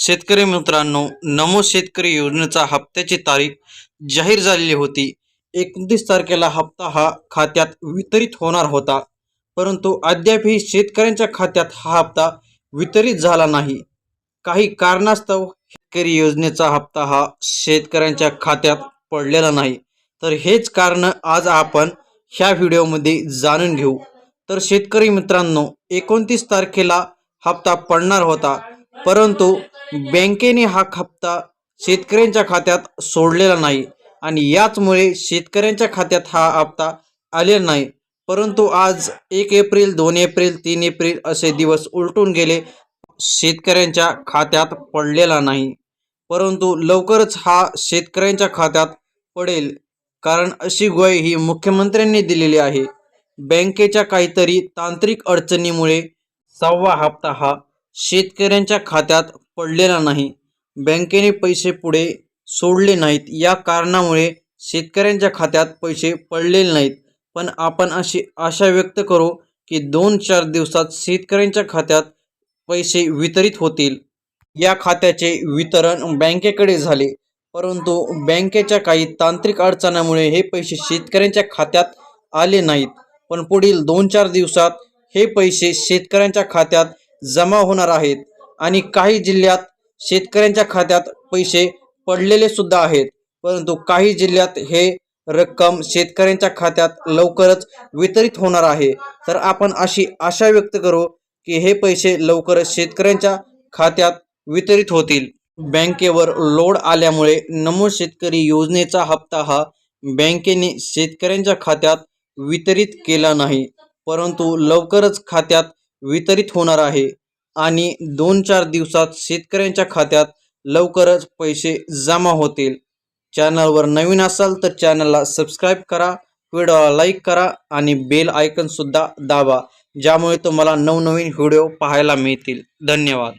शेतकरी मित्रांनो नमो शेतकरी योजनेचा हप्त्याची तारीख जाहीर झालेली होती. एकोणतीस तारखेला हप्ता हा खात्यात वितरित होणार होता परंतु अद्यापही शेतकऱ्यांच्या खात्यात हा हप्ता वितरित झाला नाही. काही कारणास्तव शेतकरी योजनेचा हप्ता हा शेतकऱ्यांच्या खात्यात पडलेला नाही. तर हेच कारण आज आपण ह्या व्हिडिओमध्ये जाणून घेऊ. तर शेतकरी मित्रांनो एकोणतीस तारखेला हप्ता पडणार होता परंतु बँकेने हा हप्ता शेतकऱ्यांच्या खात्यात सोडलेला नाही आणि याचमुळे शेतकऱ्यांच्या खात्यात हा हप्ता आलेला नाही. परंतु आज एक एप्रिल दोन एप्रिल तीन एप्रिल असे दिवस उलटून गेले. शेतकऱ्यांच्या खात्यात पडलेला नाही. परंतु लवकरच हा शेतकऱ्यांच्या खात्यात पडेल. कारण अशी ग्वाही ही मुख्यमंत्र्यांनी दिलेली आहे. बँकेच्या काहीतरी तांत्रिक अडचणीमुळे सहावा हप्ता हा शेतकऱ्यांच्या खात्यात पडलेला नाही. बँकेने पैसे पुढे सोडले नाहीत. या कारणामुळे शेतकऱ्यांच्या खात्यात पैसे पडलेले नाहीत. पण आपण अशी आशा व्यक्त करू की दोन चार दिवसात शेतकऱ्यांच्या खात्यात पैसे वितरित होतील. या खात्याचे वितरण बँकेकडे झाले. परंतु बँकेच्या काही तांत्रिक अडचणामुळे हे पैसे शेतकऱ्यांच्या खात्यात आले नाहीत. पण पुढील दोन चार दिवसात हे पैसे शेतकऱ्यांच्या खात्यात जमा होणार आहेत. आणि काही जिल्ह्यात शेतकऱ्यांच्या खात्यात पैसे पडलेले सुद्धा आहेत. परंतु काही जिल्ह्यात हे रक्कम शेतकऱ्यांच्या खात्यात लवकरच वितरित होणार आहे. तर आपण अशी आशा व्यक्त करू की हे पैसे लवकरच शेतकऱ्यांच्या खात्यात वितरित होतील. बँकेवर लोड आल्यामुळे नमो शेतकरी योजनेचा हप्ता हा बँकेने शेतकऱ्यांच्या खात्यात वितरित केला नाही. परंतु लवकरच खात्यात वितरित होणार आहे. आणि दोन चार दिवसात शेतकऱ्यांच्या खात्यात लवकरच पैसे जमा होतील. चॅनलवर नवीन असाल तर चॅनलला सबस्क्राईब करा व्हिडिओला लाईक करा आणि बेल आयकनसुद्धा दाबा ज्यामुळे तुम्हाला नवनवीन व्हिडिओ पाहायला मिळतील. धन्यवाद.